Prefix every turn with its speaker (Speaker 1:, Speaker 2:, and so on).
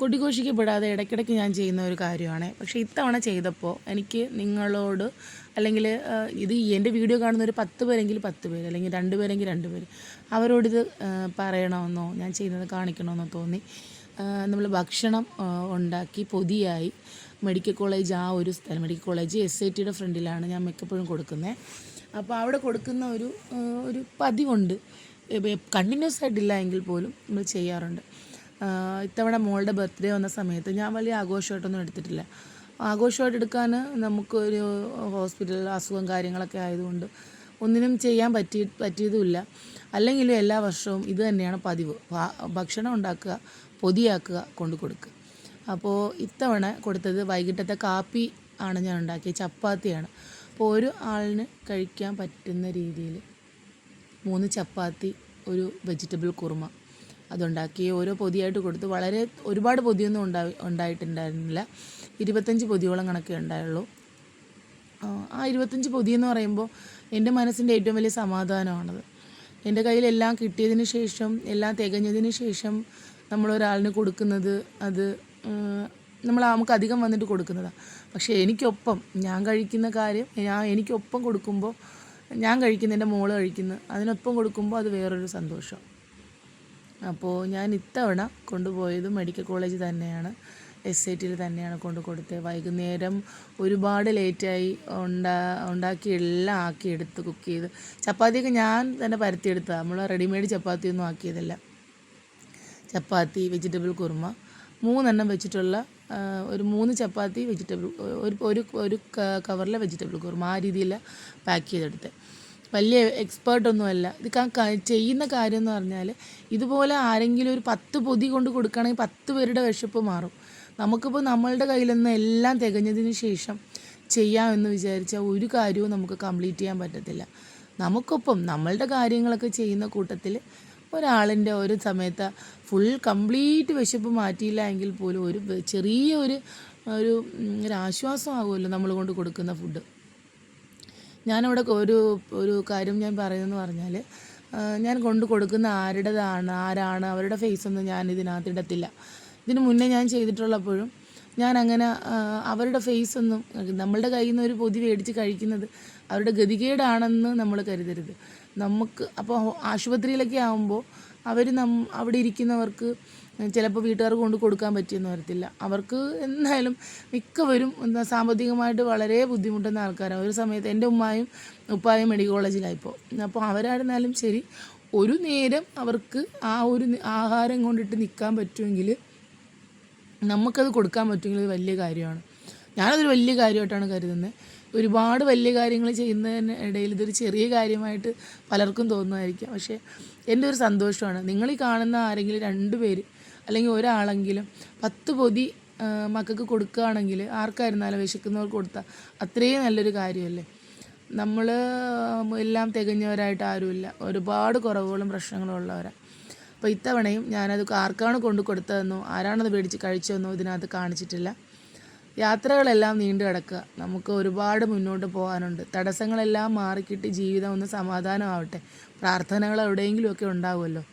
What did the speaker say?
Speaker 1: കൊടിഘോഷിക്കപ്പെടാതെ ഇടയ്ക്കിടയ്ക്ക് ഞാൻ ചെയ്യുന്ന ഒരു കാര്യമാണ്. പക്ഷേ ഇത്തവണ ചെയ്തപ്പോൾ എനിക്ക് നിങ്ങളോട് അല്ലെങ്കിൽ ഇത് എന്റെ വീഡിയോ കാണുന്ന ഒരു പത്ത് പേരെങ്കിൽ പത്ത് പേര് അല്ലെങ്കിൽ രണ്ട് പേരെങ്കിൽ രണ്ട് പേര് അവരോടിത് പറയണമെന്നോ ഞാൻ ചെയ്യുന്നത് കാണിക്കണമെന്നോ തോന്നി. നമ്മൾ ഭക്ഷണം ഉണ്ടാക്കി പൊതിയായി മെഡിക്കൽ കോളേജ് ആ ഒരു സ്ഥലം മെഡിക്കൽ കോളേജ് എസ് ഐ ടിയുടെ ഫ്രണ്ടിലാണ് ഞാൻ മിക്കപ്പോഴും കൊടുക്കുന്നത് അപ്പോൾ അവിടെ കൊടുക്കുന്ന ഒരു ഒരു പതിവുണ്ട്. കണ്ടിന്യൂസ് ആയിട്ടില്ല എങ്കിൽ പോലും നമ്മൾ ചെയ്യാറുണ്ട്. ഇത്തവണ മോളുടെ ബർത്ത്ഡേ വന്ന സമയത്ത് ഞാൻ വലിയ ആഘോഷമായിട്ടൊന്നും എടുത്തിട്ടില്ല. ആഘോഷമായിട്ട് എടുക്കാൻ നമുക്കൊരു ഹോസ്പിറ്റൽ അസുഖം കാര്യങ്ങളൊക്കെ ആയതുകൊണ്ട് ഒന്നിനും ചെയ്യാൻ പറ്റി പറ്റിയതുമില്ല. അല്ലെങ്കിലും എല്ലാ വർഷവും ഇത് തന്നെയാണ് പതിവ്. ഭക്ഷണം ഉണ്ടാക്കുക പൊതിയാക്കുക കൊണ്ടു കൊടുക്കുക. അപ്പോൾ ഇത്തവണ കൊടുത്തത് വൈകിട്ടത്തെ കാപ്പി ആണ് ഞാൻ ഉണ്ടാക്കിയത് ചപ്പാത്തിയാണ്. അപ്പോൾ ഒരു ആളിന് കഴിക്കാൻ പറ്റുന്ന രീതിയിൽ മൂന്ന് ചപ്പാത്തി ഒരു വെജിറ്റബിൾ കുറുമ. അതുണ്ടാക്കി ഓരോ പൊതിയായിട്ട് കൊടുത്തു വളരെ ഒരുപാട് പൊതിയൊന്നും ഉണ്ടായി ഉണ്ടായിട്ടുണ്ടായിരുന്നില്ല. ഇരുപത്തഞ്ച് പൊതിയോളം കണക്കേ ഉണ്ടായുള്ളൂ. ആ, ഇരുപത്തഞ്ച് പൊതി എന്ന് പറയുമ്പോൾ എന്റെ മനസ്സിന്റെ ഏറ്റവും വലിയ സമാധാനമാണത്. എന്റെ കയ്യിലെല്ലാം കിട്ടിയതിന് ശേഷം എല്ലാം തികഞ്ഞതിന് ശേഷം നമ്മളൊരാളിന് കൊടുക്കുന്നത് അത് നമ്മൾ നമുക്ക് അധികം വന്നിട്ട് കൊടുക്കുന്നതാണ് പക്ഷേ എനിക്കൊപ്പം ഞാൻ കഴിക്കുന്ന കാര്യം ഞാൻ എനിക്കൊപ്പം കൊടുക്കുമ്പോൾ ഞാൻ കഴിക്കുന്ന എന്റെ മോൾ കഴിക്കുന്നത് അതിനൊപ്പം കൊടുക്കുമ്പോൾ അത് വേറൊരു സന്തോഷം. അപ്പോൾ ഞാൻ ഇത്തവണ കൊണ്ടുപോയത് മെഡിക്കൽ കോളേജ് തന്നെയാണ്. എസ് ഐ ടിയിൽ തന്നെയാണ് കൊണ്ടു കൊടുത്തത്. വൈകുന്നേരം ഒരുപാട് ലേറ്റായി ഉണ്ടാ ഉണ്ടാക്കി എല്ലാം ആക്കി എടുത്ത് കുക്ക് ചെയ്ത്. ചപ്പാത്തിയൊക്കെ ഞാൻ തന്നെ പരത്തിയെടുത്തതാണ് നമ്മൾ റെഡിമെയ്ഡ് ചപ്പാത്തിയൊന്നും ആക്കിയതല്ല. ചപ്പാത്തി വെജിറ്റബിൾ കുറുമ. മൂന്നെണ്ണം വെച്ചിട്ടുള്ള ഒരു മൂന്ന് ചപ്പാത്തി വെജിറ്റബിൾ ഒരു ഒരു കവറിലെ വെജിറ്റബിൾ കുറുമ. ആ രീതിയിൽ പാക്ക് ചെയ്തെടുത്ത് വലിയ എക്സ്പേർട്ടൊന്നുമല്ല. ഇത് ചെയ്യുന്ന കാര്യം എന്ന് പറഞ്ഞാൽ ഇതുപോലെ ആരെങ്കിലും ഒരു പത്ത് പൊതി കൊണ്ട് കൊടുക്കുകയാണെങ്കിൽ പത്ത് പേരുടെ വിശപ്പ് മാറും. നമുക്കിപ്പോൾ നമ്മളുടെ കയ്യിൽ നിന്ന് എല്ലാം തികഞ്ഞതിന് ശേഷം ചെയ്യാമെന്ന് വിചാരിച്ചാൽ ഒരു കാര്യവും നമുക്ക് കംപ്ലീറ്റ് ചെയ്യാൻ പറ്റത്തില്ല. നമുക്കൊപ്പം നമ്മളുടെ കാര്യങ്ങളൊക്കെ ചെയ്യുന്ന കൂട്ടത്തിൽ ഒരാളിന്റെ ഒരു സമയത്ത് ഫുൾ കംപ്ലീറ്റ് വിശപ്പ് മാറ്റിയില്ല എങ്കിൽ പോലും ഒരു ചെറിയ ഒരു ഒരു ആശ്വാസമാകുമല്ലോ നമ്മൾ കൊണ്ട് കൊടുക്കുന്ന ഫുഡ്. ഞാനിവിടെ ഒരു ഒരു കാര്യം ഞാൻ പറയുന്നതെന്ന് പറഞ്ഞാൽ ഞാൻ കൊണ്ട് കൊടുക്കുന്ന ആരുടേതാണ് ആരാണ് അവരുടെ ഫേസൊന്നും ഞാൻ ഇതിനകത്ത് ഇടത്തില്ല. ഇതിന് മുന്നേ ഞാൻ ചെയ്തിട്ടുള്ളപ്പോഴും ഞാൻ അങ്ങനെ അവരുടെ ഫേസൊന്നും നമ്മളുടെ കയ്യിൽ നിന്ന് ഒരു പൊതി മേടിച്ച് കഴിക്കുന്നത് അവരുടെ ഗതികേടാണെന്ന് നമ്മൾ കരുതരുത്. നമുക്ക് അപ്പോൾ ആശുപത്രിയിലൊക്കെ ആകുമ്പോൾ അവർ നം അവിടെ ഇരിക്കുന്നവർക്ക് ചിലപ്പോൾ വീട്ടുകാർക്ക് കൊണ്ട് കൊടുക്കാൻ പറ്റിയെന്ന് വരത്തില്ല. അവർക്ക് എന്തായാലും മിക്കവരും എന്താ സാമ്പത്തികമായിട്ട് വളരെ ബുദ്ധിമുട്ടുന്ന ആൾക്കാരാണ് ഒരു സമയത്ത് എന്റെ ഉമ്മായും ഉപ്പായും മെഡിക്കൽ കോളേജിലായിപ്പോൾ അപ്പോൾ അവരായിരുന്നാലും ശരി ഒരു നേരം അവർക്ക് ആ ഒരു ആഹാരം കൊണ്ടിട്ട് നിൽക്കാൻ പറ്റുമെങ്കിൽ നമുക്കത് കൊടുക്കാൻ പറ്റുമെങ്കിൽ വലിയ കാര്യമാണ്. ഞാനതൊരു വലിയ കാര്യമായിട്ടാണ് കരുതുന്നത് ഒരുപാട് വലിയ കാര്യങ്ങൾ ചെയ്യുന്നതിന് ഇടയിൽ ഇതൊരു ചെറിയ കാര്യമായിട്ട് പലർക്കും തോന്നുമായിരിക്കാം. പക്ഷേ എന്റെ ഒരു സന്തോഷമാണ്. നിങ്ങൾ ഈ കാണുന്ന ആരെങ്കിലും രണ്ട് പേര് അല്ലെങ്കിൽ ഒരാളെങ്കിലും പത്ത് പൊതി മക്കൾക്ക് കൊടുക്കുകയാണെങ്കിൽ ആർക്കായിരുന്നാലും വിശക്കുന്നവർക്ക് കൊടുത്താൽ അത്രയും നല്ലൊരു കാര്യമല്ലേ? നമ്മൾ എല്ലാം തികഞ്ഞവരായിട്ട് ആരുമില്ല. ഒരുപാട് കുറവുകളും പ്രശ്നങ്ങളും ഉള്ളവരാണ് അപ്പോൾ ഇത്തവണയും ഞാനത് ആർക്കാണ് കൊണ്ടു കൊടുത്തതെന്നോ ആരാണത് മേടിച്ച് കഴിച്ചതെന്നോ ഇതിനകത്ത് കാണിച്ചിട്ടില്ല. യാത്രകളെല്ലാം നീണ്ടു കിടക്കുക. നമുക്ക് ഒരുപാട് മുന്നോട്ട് പോകാനുണ്ട്. തടസ്സങ്ങളെല്ലാം മാറിക്കിട്ടി ജീവിതം ഒന്ന് സമാധാനമാവട്ടെ. പ്രാർത്ഥനകൾ എവിടെയെങ്കിലുമൊക്കെ ഉണ്ടാവുമല്ലോ.